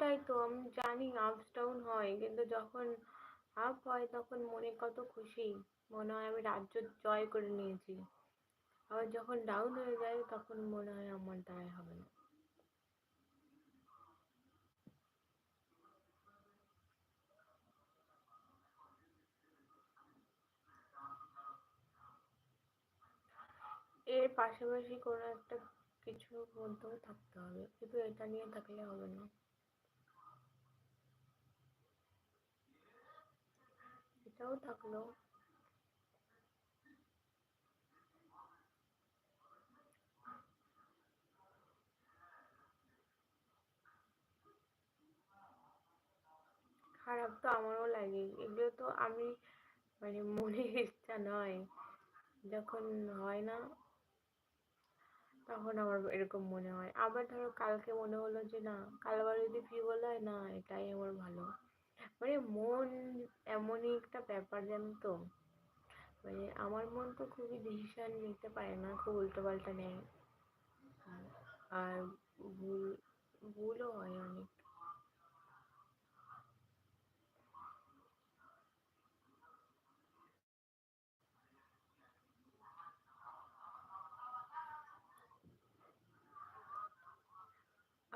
ওটাই তো আমি জানি আপস ডাউন হয়, কিন্তু যখন আপ হয় তখন মনে কত খুশি। মনে হয় আমি রাজ্য জয় করে নিয়েছি। আবার যখন ডাউন হয়ে যায় তখন মনে হয় আমার দ্বারাই হবে না। এর পাশাপাশি কোনো একটা কিছুর মধ্যেও থাকতে হবে। শুধু এটা নিয়ে থাকলে হবে না। এটাও থাকল। খারাপ তো আমারও লাগে, এগুলো তো আমি মানে মনের ইচ্ছা নয়। যখন হয় না, তখন আমার এরকম মনে হয়। আবার ধরো কালকে মনে হলো যে না, কাল আবার যদি ফ্রি বলা না, এটাই আমার ভালো। মানে মন এমনই একটা ব্যাপার জানো তো? মানে আমার মন তো খুবই ডিসিশন নিতে পারে না, খুব উল্টো পাল্টা নেয়। আর ভুল, ভুলও হয় অনেক।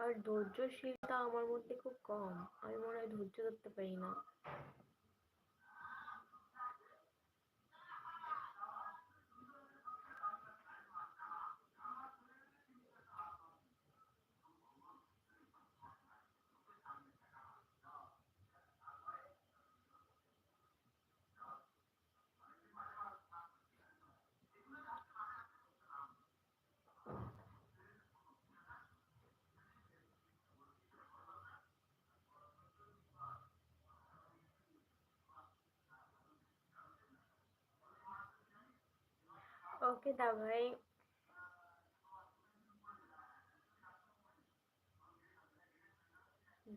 আর ধৈর্যশীলতা আমার মধ্যে খুব কম। আমি মনে হয় ধৈর্য ধরতে পারি না। ওকে দা ভাই।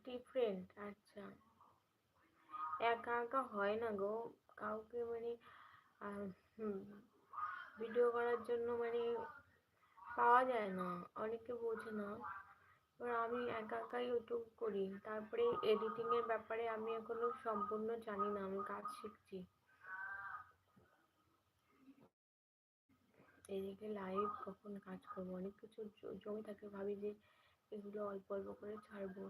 ডিফারেন্ট আচ্ছা। একা একা হয় না গো। কাউকে মানে ভিডিও করার জন্য মানে পাওয়া যায় না, অনেকে বোঝে না। এবার আমি একা একা ইউটিউব করি। তারপরে এডিটিংয়ের ব্যাপারে আমি এখনও সম্পূর্ণ জানি না, আমি কাজ শিখছি। এদিকে লাইভ কখন কাজ করব? অনেক কিছু জমে থাকে, ভাবি যে এগুলো অল্প অল্প করে ছাড়বো।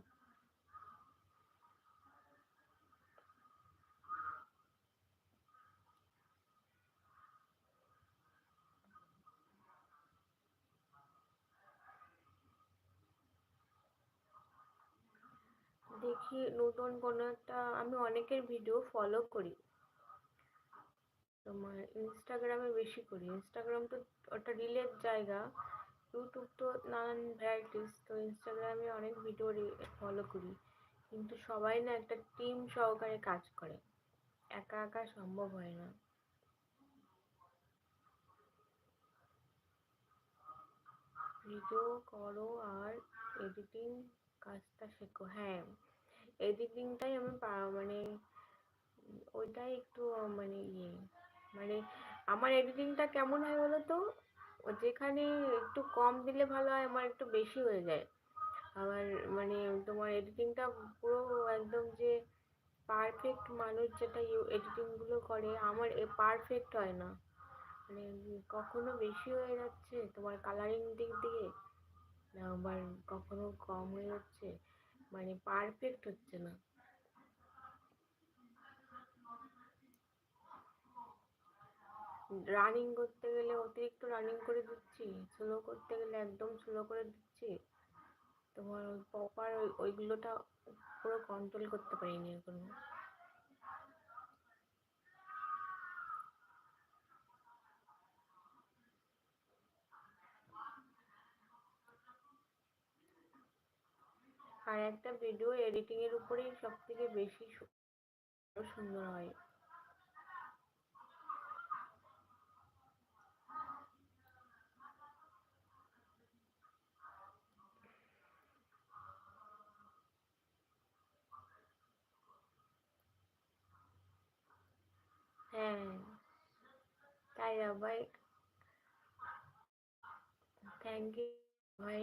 দেখি নতুন কোনো একটা, আমি অনেকের ভিডিও ফলো করি। তোমার ইনস্টাগ্রামে বেশি করি। ইনস্টাগ্রাম তো ওটা রিলের জায়গা। ইউটিউব তো নানান ভ্যারাইটিস তো ইনস্টাগ্রামে অনেক ভিডিও ফলো করি। কিন্তু সবাই না একটা টিম সহকারে কাজ করে। একা একা সম্ভব হয় না। ভিডিও করো আর এডিটিং কাজটা শেখো। হ্যাঁ এডিটিংটাই আমি মানে ওইটাই একটু মানে ইয়ে। মানে আমার এডিটিংটা কেমন হয় বলো তো যেখানে একটু কম দিলে ভালো হয়, আমার একটু বেশি হয়ে যায়। আবার মানে তোমার এডিটিংটা পুরো একদম যে পারফেক্ট মানুষ যেটা এডিটিংগুলো করে, আমার এ পারফেক্ট হয় না। মানে কখনো বেশি হয়ে যাচ্ছে, তোমার কালারিং দিক দিয়ে, আবার কখনো কম হয়ে যাচ্ছে। মানে পারফেক্ট হচ্ছে না। রানিং করতে গেলে অতিরিক্ত রানিং করে দিচ্ছি। স্লো করতে গেলে একদম স্লো করে দিচ্ছি। তোমার ওই প্রপার ওই, ওইগুলোটা পুরো কন্ট্রোল করতে পারিনি এখনও। আর একটা ভিডিও এডিটিং এর উপরেই সব থেকে বেশি সুন্দর হয়। হ্যাঁ তাই ভাই থ্যাংক ইউ ভাই